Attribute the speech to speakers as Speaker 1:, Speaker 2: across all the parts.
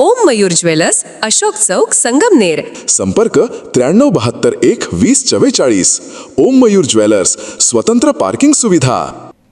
Speaker 1: ओम Mayur jewellers Ashok चौक संगमनेर.
Speaker 2: संपर्क त्र्याण्णव बहात्तर एक वीस चव्वेचाळीस. ओम मयूर ज्वेलर्स स्वतंत्र पार्किंग सुविधा.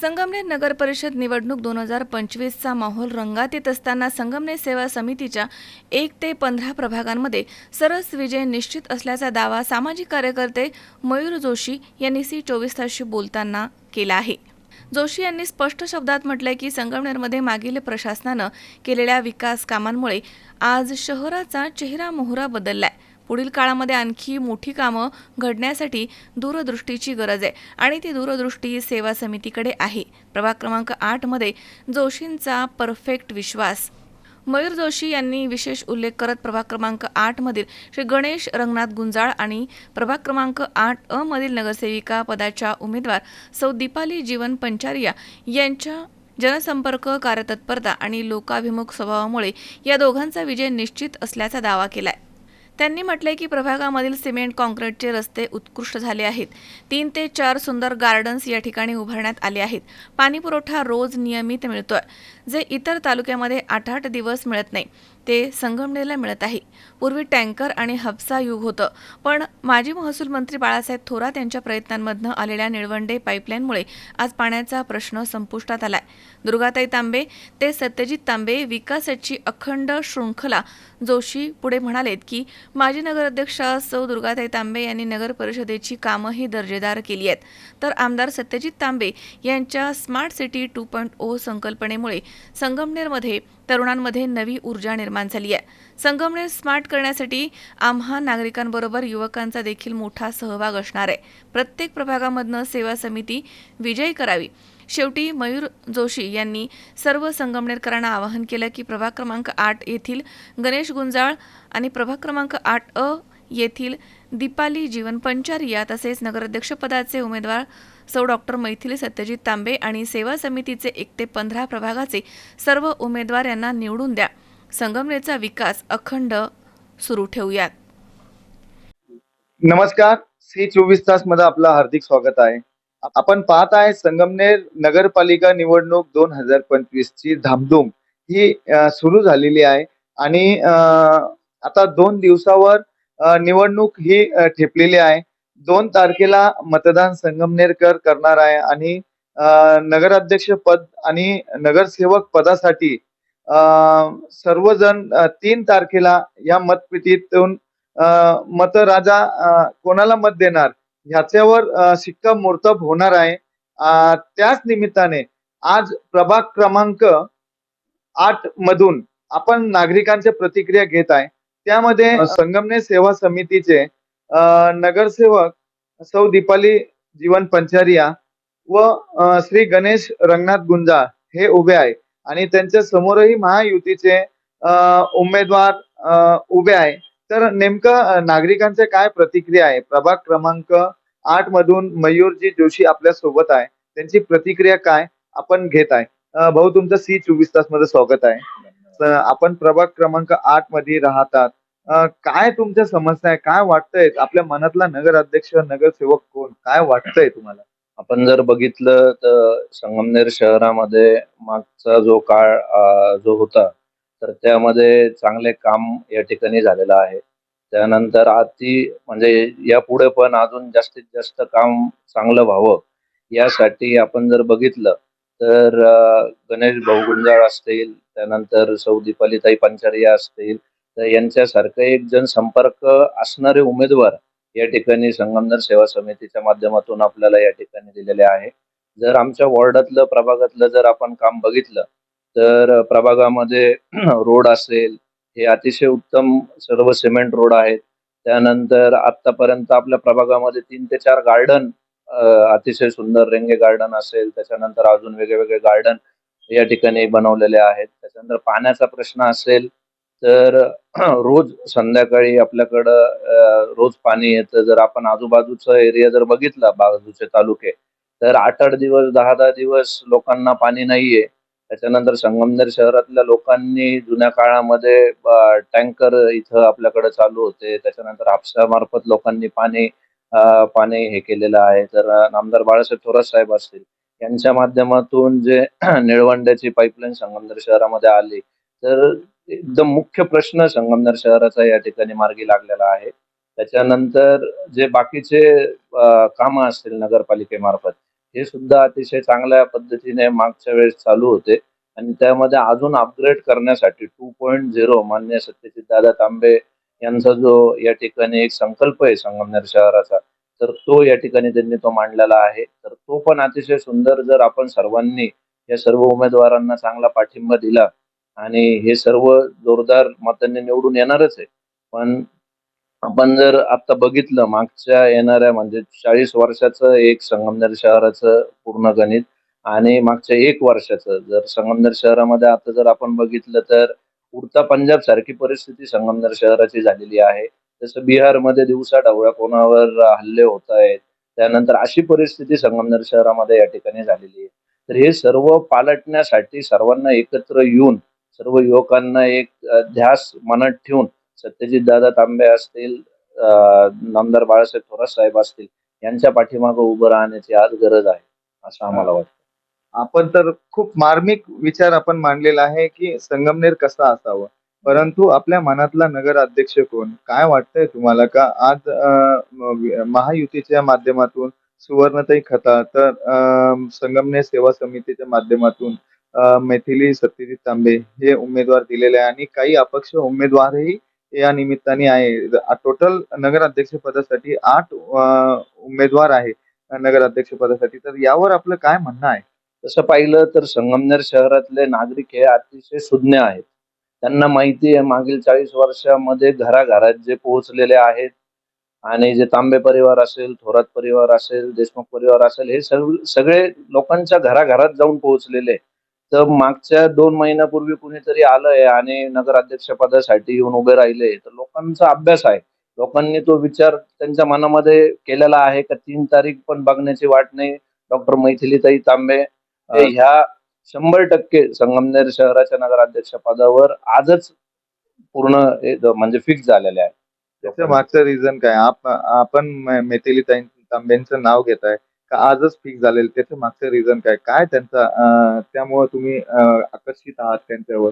Speaker 3: संगमनेर नगर परिषद निवडणूक दोन हजार पंचवीसचा माहोल रंगात येत असताना संगमनेर सेवा समितीच्या एक ते पंधरा प्रभागांमध्ये सरस विजय निश्चित असल्याचा दावा सामाजिक कार्यकर्ते मयूर जोशी यांनी सी चोवीस तासशी बोलताना केला आहे. जोशी यांनी स्पष्ट शब्दात म्हटलंय की संगमनेरमध्ये मागील प्रशासनानं केलेल्या विकास कामांमुळे आज शहराचा चेहरा मोहरा बदललाय. पुढील काळामध्ये आणखी मोठी कामं घडण्यासाठी दूरदृष्टीची गरज आहे आणि ती दूरदृष्टी सेवा समितीकडे आहे. प्रभाग क्रमांक आठमध्ये जोशींचा परफेक्ट विश्वास. मयूर जोशी यांनी विशेष उल्लेख करत प्रभाग क्रमांक आठमधील श्री गणेश रंगनाथ गुंजाळ आणि प्रभाग क्रमांक आठ अ मधील नगरसेविका पदाच्या उमेदवार सौ दीपाली जीवन पंचारिया यांच्या जनसंपर्क कार्यतत्परता आणि लोकाभिमुख स्वभावामुळे या दोघांचा विजय निश्चित असल्याचा दावा केलाय. त्यांनी म्हटलंय की प्रभागामधील सिमेंट कॉन्क्रीटचे रस्ते उत्कृष्ट झाले आहेत. तीन ते चार सुंदर गार्डन्स या ठिकाणी उभारण्यात आले आहेत. पाणीपुरवठा रोज नियमित मिळतोय जे इतर तालुक्यामध्ये आठ आठ दिवस मिळत नाही. ते संगमनेरला मिळत आहे. पूर्वी टँकर आणि हापसा युग होतं. पण माजी महसूल मंत्री बाळासाहेब थोरात यांच्या प्रयत्नांमधनं आलेल्या निळवंडे पाईपलाईनमुळे आज पाण्याचा प्रश्न संपुष्टात आलाय. दुर्गाताई तांबे ते सत्यजित तांबे विकासाची अखंड शृंखला जोशी पुढे म्हणालेत की माजी नगराध्यक्ष सौ दुर्गाताई तांबे यांनी नगर परिषदेची कामंही दर्जेदार केली आहेत. तर आमदार सत्यजित तांबे यांच्या smart city two point O संकल्पनेमुळे संगमनेरमध्ये तरुणांमध्ये नवी ऊर्जा निर्माण झाली आहे. संगमनेर स्मार्ट करण्यासाठी आम्हा नागरिकांबरोबर युवकांचा देखील मोठा सहभाग असणार आहे. प्रत्येक प्रभागामधनं सेवा समिती विजयी करावी. शेवटी मयूर जोशी यांनी सर्व संगमनेरकरांना आवाहन केलं की प्रभाग क्रमांक आठ येथील गणेश गुंजाळ आणि प्रभाग क्रमांक आठ अ येथील दीपाली जीवन पंचारिया तसेच नगराध्यक्षपदाचे उमेदवार सौ डॉक्टर मैथिली सत्यजित तांबे आणि सेवा समितीचे एक ते पंधरा प्रभागाचे सर्व उमेदवार यांना निवडून द्या. संगमनेरचा विकास अखंड सुरू ठेवूयात.
Speaker 4: नमस्कार. सी चोवीस तासमध्ये आपलं हार्दिक स्वागत आहे. आपण पाहत आहे संगमनेर नगरपालिका निवडणूक दोन हजार पंचवीस ची धामधूम ही सुरू झालेली आहे. आणि आता दोन दिवसावर निवडणूक ही ठेपलेली आहे. दोन तारखेला मतदान संगमनेरकर करणार आहे आणि अ, नगराध्यक्ष पद आणि नगरसेवक पदासाठी अ, सर्वजण तीन तारखेला या मतपेटीतून अ, मतराजा अ, कोणाला मत देणार? ह्याच्यावर शिक्कामोर्तब होणार आहे. अ, त्याच निमित्ताने आज प्रभाग क्रमांक आठ मधून आपण नागरिकांच्या प्रतिक्रिया घेत आहे. त्यामध्ये संगमनेर सेवा समितीचे नगरसेवक सौ दीपाली जीवन पंचारिया व श्री गणेश रंगनाथ गुंजाळ हे उभे आहे. आणि त्यांच्या समोरही महायुतीचे उमेदवार उभे आहे. तर नेमकं अ, नागरिकांच्या काय प्रतिक्रिया आहे? प्रभाग क्रमांक आठ मधून मयूरजी जोशी आपल्यासोबत आहे. त्यांची प्रतिक्रिया काय? आपण घेत आहे. भाऊ तुमचं सी चोवीस तासमध्ये स्वागत आहे. आपण प्रभाग क्रमांक आठमध्ये राहतात. काय तुमच्या समस्या आहे? काय वाटतंय? आपल्या मनातला नगराध्यक्ष नगरसेवक कोण? काय वाटतंय तुम्हाला?
Speaker 5: आपण जर बघितलं तर संगमनेर शहरामध्ये मागचा जो काळ जो होता तर त्यामध्ये चांगले काम या ठिकाणी झालेलं आहे. त्यानंतर अति म्हणजे यापुढे पण अजून जास्तीत जास्त काम चांगलं व्हावं यासाठी आपण जर बघितलं तर गणेश भाऊ गुंजाळ असतील त्यानंतर सौदीपालीताई पंचारिया असतील तर यांच्यासारखं एक जनसंपर्क असणारे उमेदवार या ठिकाणी संगमनेर सेवा समितीच्या माध्यमातून आपल्याला या ठिकाणी दिलेले आहे. जर आमच्या वॉर्डातलं प्रभागातलं जर आपण काम बघितलं तर प्रभागामध्ये रोड असेल हे अतिशय उत्तम सर्व सिमेंट रोड आहेत. त्यानंतर आतापर्यंत आपल्या प्रभागामध्ये तीन ते चार गार्डन अतिशय सुंदर रेंगे गार्डन असेल त्याच्यानंतर अजून वेगळे वेगळे गार्डन या ठिकाणी बनवलेले आहेत. त्याच्यानंतर पाण्याचा प्रश्न असेल तर रोज संध्याकाळी आपल्याकडं रोज पाणी येतं. जर आपण आजूबाजूचा एरिया जर बघितला बाजूचे तालुके तर आठ आठ दिवस दहा दहा दिवस लोकांना पाणी नाहीये. त्याच्यानंतर संगमनेर शहरातल्या लोकांनी जुन्या काळामध्ये टँकर इथं आपल्याकडे चालू होते. त्याच्यानंतर हापसामार्फत लोकांनी पाणी पाणी हे केलेलं आहे. तर नामदार बाळासाहेब थोरात साहेब असतील यांच्या माध्यमातून जे निळवंड्याची पाईपलाईन संगमनेर शहरामध्ये आली तर एकदम मुख्य प्रश्न संगमनेर शहराचा या ठिकाणी मार्गी लागलेला आहे. त्याच्यानंतर जे बाकीचे काम असतील नगरपालिकेमार्फत हे सुद्धा अतिशय चांगल्या पद्धतीने मागच्या वेळेस चालू होते. आणि त्यामध्ये अजून अपग्रेड करण्यासाठी टू पॉईंट झिरो मान्य सत्यजित दादा तांबे यांचा जो या ठिकाणी एक संकल्प आहे संगमनेर शहराचा तर तो या ठिकाणी त्यांनी तो मांडलेला आहे. तर तो पण अतिशय सुंदर जर आपण सर्वांनी या सर्व उमेदवारांना चांगला पाठिंबा दिला आणि हे सर्व जोरदार मतांनी निवडून येणारच आहे. पण आपण जर आता बघितलं मागच्या येणाऱ्या म्हणजे चाळीस वर्षाचं एक संगमनेर शहराचं पूर्ण गणित आणि मागच्या एक वर्षाचं जर संगमनेर शहरामध्ये आता जर आपण बघितलं तर उडता पंजाब सारखी परिस्थिती संगमनेर शहराची झालेली आहे. जसं बिहारमध्ये दिवसा ढवळ्या कोणावर हल्ले होत आहेत त्यानंतर अशी परिस्थिती संगमनेर शहरामध्ये या ठिकाणी झालेली आहे. तर हे सर्व पालटण्यासाठी सर्वांना एकत्र येऊन सर्व युवकांना एक ध्यास मनात ठेवून सत्यजित दादा तांबे असतील नामदार बाळासाहेब थोरात साहेब असतील यांच्या पाठीमागे उभं राहण्याची आज गरज आहे असं आम्हाला वाटतं.
Speaker 4: आपण तर खूप मार्मिक विचार आपण मांडलेला आहे की संगमनेर कसा असावं? परंतु आपल्या मनातला नगर अध्यक्ष कोण? काय वाटतंय तुम्हाला का? आज महायुतीच्या माध्यमातून सुवर्णताई खता तर संगमनेर सेवा समितीच्या माध्यमातून मैथिली सत्यजित तांबे हे उमेदवार दिलेले आहे आणि काही अपक्ष उमेदवारही या निमित्ताने आहे. टोटल नगराध्यक्ष पदासाठी आठ उमेदवार आहे नगराध्यक्ष पदासाठी. तर यावर आपलं काय म्हणणं आहे?
Speaker 5: तसं पाहिलं तर संगमनेर शहरातले नागरिक हे अतिशय सुज्ञ आहेत. त्यांना माहिती आहे मागील चाळीस वर्षामध्ये घराघरात जे पोहोचलेले आहेत आणि जे तांबे परिवार असेल थोरात परिवार असेल देशमुख परिवार असेल हे सग- सगळे लोकांच्या घराघरात जाऊन पोहोचलेले. आहे. तर मागच्या दोन महिन्यापूर्वी कुणीतरी आलंय आणि नगराध्यक्ष पदासाठी येऊन उभे राहिले. तर लोकांचा अभ्यास आहे. लोकांनी तो विचार त्यांच्या मनामध्ये केलेला आहे का तीन तारीख पण बघण्याची वाट नाही? डॉक्टर मैथिलीताई तांबे ह्या शंभर टक्के संगमनेर शहराच्या नगराध्यक्ष पदावर आजच पूर्ण म्हणजे फिक्स झालेले आहे.
Speaker 4: त्याच्या मागचं रिझन काय? आप आपण म- मैथिली ताई तांबेंचं नाव घेताय. का आजच फिक्स झालेलं? त्याचे मागचं रिझन काय? काय त्यांचा त्यामुळे तुम्ही आकर्षित आहात त्यांच्यावर?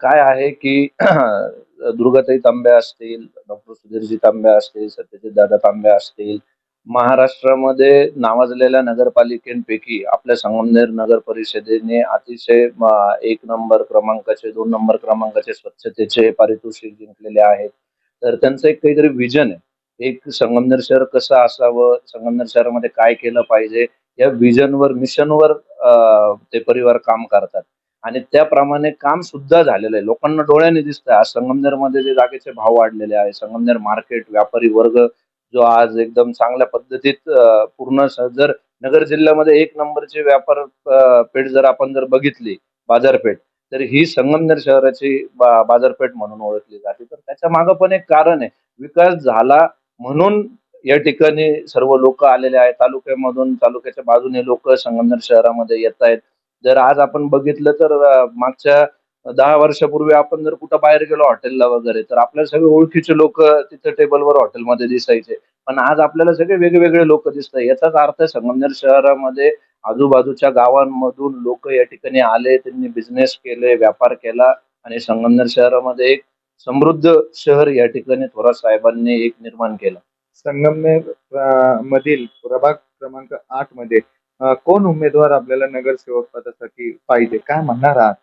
Speaker 5: काय आहे की दुर्गाताई तांबे असतील डॉक्टर सुधीरजी तांबे असतील सत्यजित दादा तांबे असतील महाराष्ट्रामध्ये नावाजलेल्या नगरपालिकेपैकी आपल्या संगमनेर नगर परिषदेने अतिशय एक नंबर क्रमांकाचे दोन नंबर क्रमांकाचे स्वच्छतेचे पारितोषिक जिंकलेले आहेत. तर त्यांचं एक काहीतरी विजन आहे. एक संगमनेर शहर कसं असावं संगमनेर शहरामध्ये काय केलं पाहिजे या विजनवर मिशनवर ते परिवार काम करतात. आणि त्याप्रमाणे काम सुद्धा झालेलं आहे. लोकांना डोळ्याने दिसतंय. आज संगमनेरमध्ये जे जागेचे भाव वाढलेले आहे संगमनेर मार्केट व्यापारी वर्ग जो आज एकदम चांगल्या पद्धतीत पूर्ण जर नगर जिल्ह्यामध्ये एक नंबरची व्यापार पेठ जर आपण जर बघितली बाजारपेठ तर ही संगमनेर शहराची बा- बाजारपेठ म्हणून ओळखली जाते. तर त्याच्या मागं पण एक कारण आहे. विकास झाला म्हणून या ठिकाणी सर्व लोक आलेले आहेत. तालुक्यामधून तालुक्याच्या बाजूने लोक संगमनेर शहरामध्ये येत आहेत. जर आज आपण बघितलं तर मागच्या दहा वर्षापूर्वी आपण जर कुठं बाहेर गेलो हॉटेलला वगैरे तर आपल्याला सगळे ओळखीचे लोक तिथे टेबलवर हॉटेलमध्ये दिसायचे. पण आज आपल्याला सगळे वेगवेगळे लोक दिसतात. याचाच अर्थ संगमनेर शहरामध्ये आजूबाजूच्या गावांमधून लोक या ठिकाणी आले त्यांनी बिझनेस केले व्यापार केला आणि संगमनेर शहरामध्ये एक समृद्ध शहर या ठिकाणी थोरात साहेबांनी एक निर्माण केलं.
Speaker 4: संगमनेर मधील प्रभाग क्रमांक आठमध्ये कोण उमेदवार आपल्याला नगरसेवक पदासाठी पाहिजे? काय म्हणणार आहात?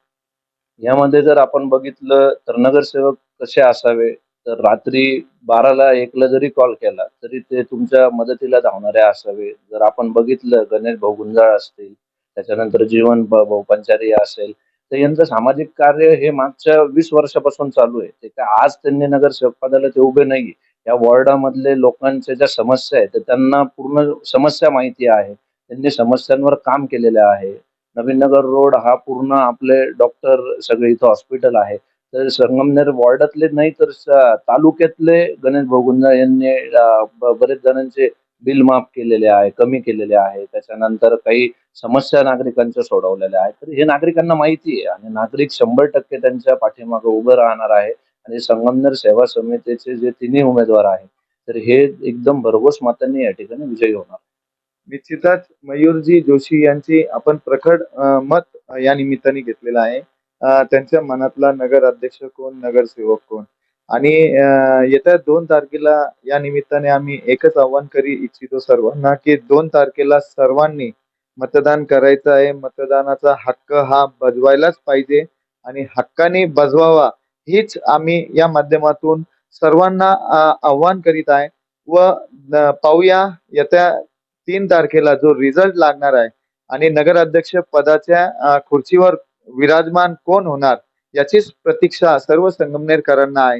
Speaker 5: यामध्ये जर आपण बघितलं तर नगरसेवक कसे असावे? तर रात्री बाराला एकला जरी कॉल केला तरी ते तुमच्या मदतीला धावणारे असावे. जर आपण बघितलं गणेश भाऊ गुंजाळ असतील त्याच्यानंतर जीवन भाऊ पंचारी असेल तर यांचं सामाजिक कार्य हे मागच्या वीस वर्षापासून चालू आहे. ते काय आज त्यांनी नगरसेवक पदाला ते उभे नाही या वॉर्डामधले लोकांच्या ज्या समस्या आहेत तर त्यांना पूर्ण समस्या माहिती आहे. त्यांनी समस्यांवर काम केलेलं आहे. नवीन नगर रोड हा पूर्ण आपले डॉक्टर सगळे इथं हॉस्पिटल आहे. तर संगमनेर वॉर्डातले नाही तर तालुक्यातले गणेश भोगुंदा यांनी बरेच जणांचे बिल माफ केलेले आहे कमी केलेले आहे त्याच्यानंतर काही समस्या नागरिकांच्या सोडवलेल्या आहेत. तर हे नागरिकांना माहिती आहे आणि नागरिक शंभर टक्के त्यांच्या पाठीमागे उभं राहणार आहे आणि संगमनेर सेवा समितीचे जे तिन्ही उमेदवार आहेत तर हे एकदम भरघोस मतांनी या ठिकाणी विजयी होणार.
Speaker 4: निश्चितच मयूरजी जोशी यांची आपण प्रखड मत या निमित्ताने घेतलेलं आहे. त्यांच्या मनातला नगर अध्यक्ष कोण नगरसेवक कोण? आणि येत्या दोन तारखेला या निमित्ताने आम्ही एकच आव्हान करी इच्छितो सर्वांना की दोन तारखेला सर्वांनी मतदान करायचं आहे. मतदानाचा हक्क हा बजवायलाच पाहिजे आणि हक्काने बजवावा हीच आम्ही या माध्यमातून सर्वांना आव्हान करीत आहे. व पाहूया येत्या तीन तारखेला जो रिझल्ट लागणार आहे आणि नगराध्यक्ष पदाच्या खुर्चीवर विराजमान कोण होणार याचीच प्रतीक्षा सर्व संगमनेरकरांना आहे.